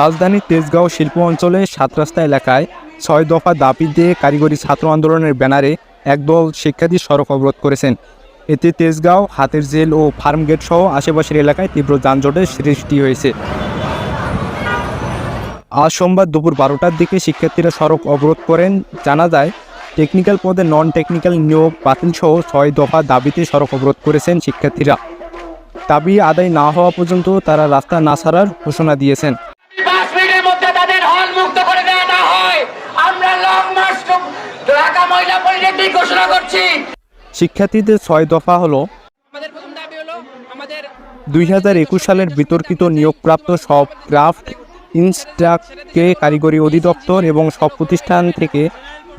রাজধানীর তেজগাঁও শিল্প অঞ্চলে সাত রাস্তা এলাকায় ছয় দফা দাবি দিয়ে কারিগরি ছাত্র আন্দোলনের ব্যানারে একদল শিক্ষার্থী সড়ক অবরোধ করেছেন। এতে তেজগাঁও, হাতের জেল ও ফার্মগেট সহ আশেপাশের এলাকায় তীব্র যানজটের সৃষ্টি হয়েছে। আজ সোমবার দুপুর বারোটার দিকে শিক্ষার্থীরা সড়ক অবরোধ করেন। জানা যায়, টেকনিক্যাল পদে নন টেকনিক্যাল নিয়োগ বাতিল সহ ছয় দফা দাবিতে সড়ক অবরোধ করেছেন শিক্ষার্থীরা। দাবি আদায় না হওয়া পর্যন্ত তারা রাস্তা না ছাড়ার ঘোষণা দিয়েছেন। ঘোষণা করছি। শিক্ষার্থীদের ছয় দফা হলো আমাদের প্রথম দাবি হলো আমাদের দুই হাজার একুশ সালের বিতর্কিত নিয়োগপ্রাপ্ত সব ক্রাফট ইনস্ট্রাক্টকে কারিগরি অধিদপ্তর এবং সব প্রতিষ্ঠান থেকে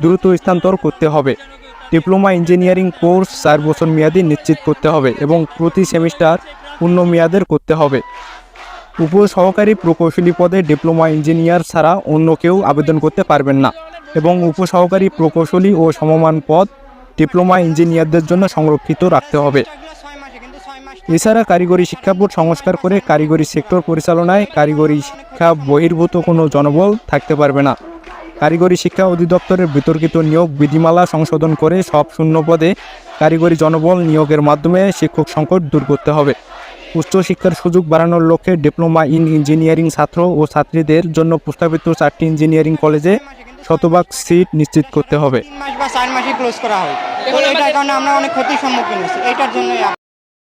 দ্রুত স্থানান্তর করতে হবে। ডিপ্লোমা ইঞ্জিনিয়ারিং কোর্স চার বছর মেয়াদি নিশ্চিত করতে হবে এবং প্রতি সেমিস্টার পূর্ণ মেয়াদের করতে হবে। উপসহকারী প্রকৌশলী পদে ডিপ্লোমা ইঞ্জিনিয়ার ছাড়া অন্য কেউ আবেদন করতে পারবেন না এবং উপসহকারী প্রকৌশলী ও সমমান পদ ডিপ্লোমা ইঞ্জিনিয়ারদের জন্য সংরক্ষিত রাখতে হবে। এছাড়া কারিগরি শিক্ষা বোর্ড সংস্কার করে কারিগরি সেক্টর পরিচালনায় কারিগরি শিক্ষা বহির্ভূত কোনো জনবল থাকতে পারবে না। কারিগরি শিক্ষা অধিদপ্তরের বিতর্কিত নিয়োগ বিধিমালা সংশোধন করে সব শূন্য পদে কারিগরি জনবল নিয়োগের মাধ্যমে শিক্ষক সংকট দূর করতে হবে। উচ্চশিক্ষার সুযোগ বাড়ানোর লক্ষ্যে ডিপ্লোমা ইন ইঞ্জিনিয়ারিং ছাত্র ও ছাত্রীদের জন্য প্রস্তাবিত চারটি ইঞ্জিনিয়ারিং কলেজে শতভাগ সিট নিশ্চিত করতে হবে। বা চার মাসে ক্লোজ করা হয়। তো এটার কারণে আমরা অনেক ক্ষতির সম্মুখীন হচ্ছি এটার জন্যই